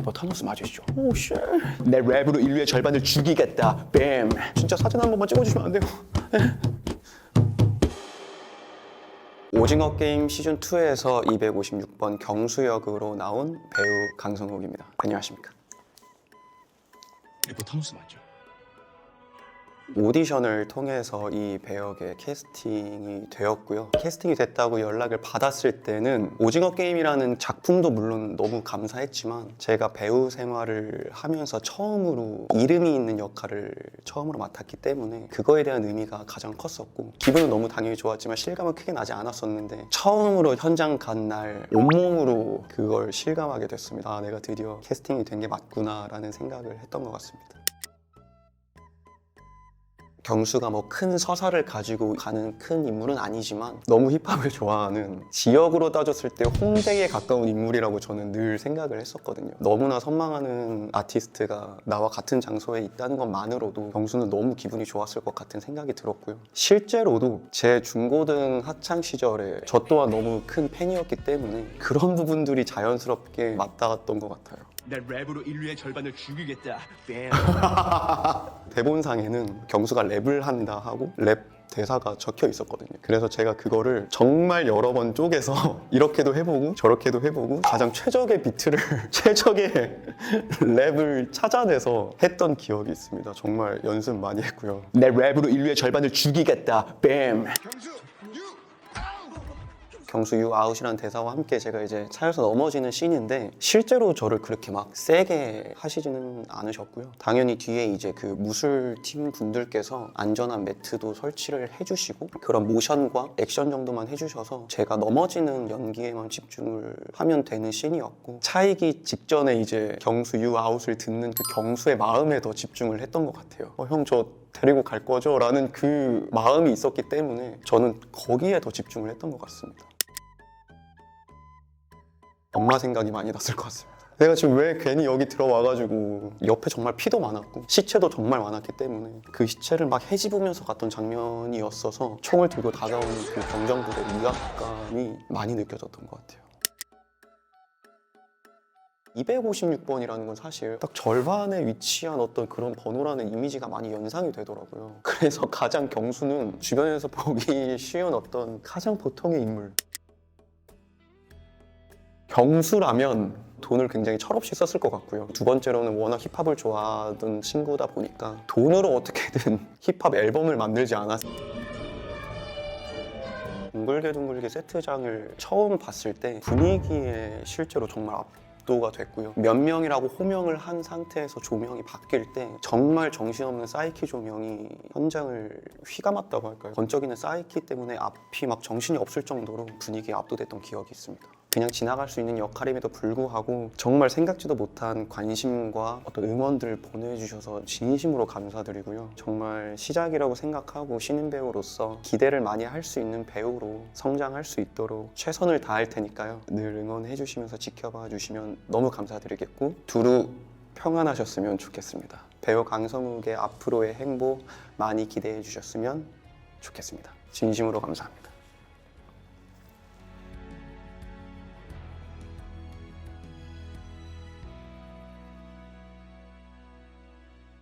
래퍼 타노스 맞으시죠? 오 쉣. 내 랩으로 인류의 절반을 죽이겠다. 뱀. 진짜 사진 한 번만 찍어주시면 안 돼요? 오징어 게임 시즌 2에서 256번 경수 역으로 나온 배우 강성욱입니다. 안녕하십니까? 래퍼 타노스 맞죠? 오디션을 통해서 이 배역에 캐스팅이 되었고요. 캐스팅이 됐다고 연락을 받았을 때는 오징어 게임이라는 작품도 물론 너무 감사했지만 제가 배우 생활을 하면서 처음으로 이름이 있는 역할을 처음으로 맡았기 때문에 그거에 대한 의미가 가장 컸었고 기분은 너무 당연히 좋았지만 실감은 크게 나지 않았었는데 처음으로 현장 간 날 온몸으로 그걸 실감하게 됐습니다. 아, 내가 드디어 캐스팅이 된 게 맞구나라는 생각을 했던 것 같습니다. 경수가 뭐 큰 서사를 가지고 가는 큰 인물은 아니지만 너무 힙합을 좋아하는 지역으로 따졌을 때 홍대에 가까운 인물이라고 저는 늘 생각을 했었거든요. 너무나 선망하는 아티스트가 나와 같은 장소에 있다는 것만으로도 경수는 너무 기분이 좋았을 것 같은 생각이 들었고요. 실제로도 제 중고등 학창 시절에 저 또한 너무 큰 팬이었기 때문에 그런 부분들이 자연스럽게 맞닿았던 것 같아요. 내 랩으로 인류의 절반을 죽이겠다. 뱀. 대본상에는 경수가 랩을 한다 하고 랩 대사가 적혀 있었거든요. 그래서 제가 그거를 정말 여러 번 쪼개서 이렇게도 해보고 저렇게도 해보고 가장 최적의 비트를 최적의 랩을 찾아내서 했던 기억이 있습니다. 정말 연습 많이 했고요. 내 랩으로 인류의 절반을 죽이겠다. 뱀. 경수 유 아웃이라는 대사와 함께 제가 이제 차에서 넘어지는 씬인데 실제로 저를 그렇게 막 세게 하시지는 않으셨고요. 당연히 뒤에 이제 그 무술팀 분들께서 안전한 매트도 설치를 해주시고 그런 모션과 액션 정도만 해주셔서 제가 넘어지는 연기에만 집중을 하면 되는 씬이었고 차이기 직전에 이제 경수 유 아웃을 듣는 그 경수의 마음에 더 집중을 했던 것 같아요. 어, 형저 데리고 갈 거죠? 라는 그 마음이 있었기 때문에 저는 거기에 더 집중을 했던 것 같습니다. 엄마 생각이 많이 났을 것 같습니다. 내가 지금 왜 괜히 여기 들어와가지고 옆에 정말 피도 많았고 시체도 정말 많았기 때문에 그 시체를 막 헤집으면서 갔던 장면이었어서 총을 들고 다가오는 그 경정부대 위압감이 많이 느껴졌던 것 같아요. 256번이라는 건 사실 딱 절반에 위치한 어떤 그런 번호라는 이미지가 많이 연상이 되더라고요. 그래서 가장 경수는 주변에서 보기 쉬운 어떤 가장 보통의 인물. 경수라면 돈을 굉장히 철없이 썼을 것 같고요. 두 번째로는 워낙 힙합을 좋아하던 친구다 보니까 돈으로 어떻게든 힙합 앨범을 만들지 않았어요. 둥글게 둥글게 세트장을 처음 봤을 때 분위기에 실제로 정말 압도가 됐고요. 몇 명이라고 호명을 한 상태에서 조명이 바뀔 때 정말 정신없는 사이키 조명이 현장을 휘감았다고 할까요? 번쩍이는 사이키 때문에 앞이 막 정신이 없을 정도로 분위기에 압도됐던 기억이 있습니다. 그냥 지나갈 수 있는 역할임에도 불구하고 정말 생각지도 못한 관심과 어떤 응원들을 보내주셔서 진심으로 감사드리고요. 정말 시작이라고 생각하고 신인 배우로서 기대를 많이 할 수 있는 배우로 성장할 수 있도록 최선을 다할 테니까요. 늘 응원해 주시면서 지켜봐 주시면 너무 감사드리겠고 두루 평안하셨으면 좋겠습니다. 배우 강성욱의 앞으로의 행보 많이 기대해 주셨으면 좋겠습니다. 진심으로 감사합니다.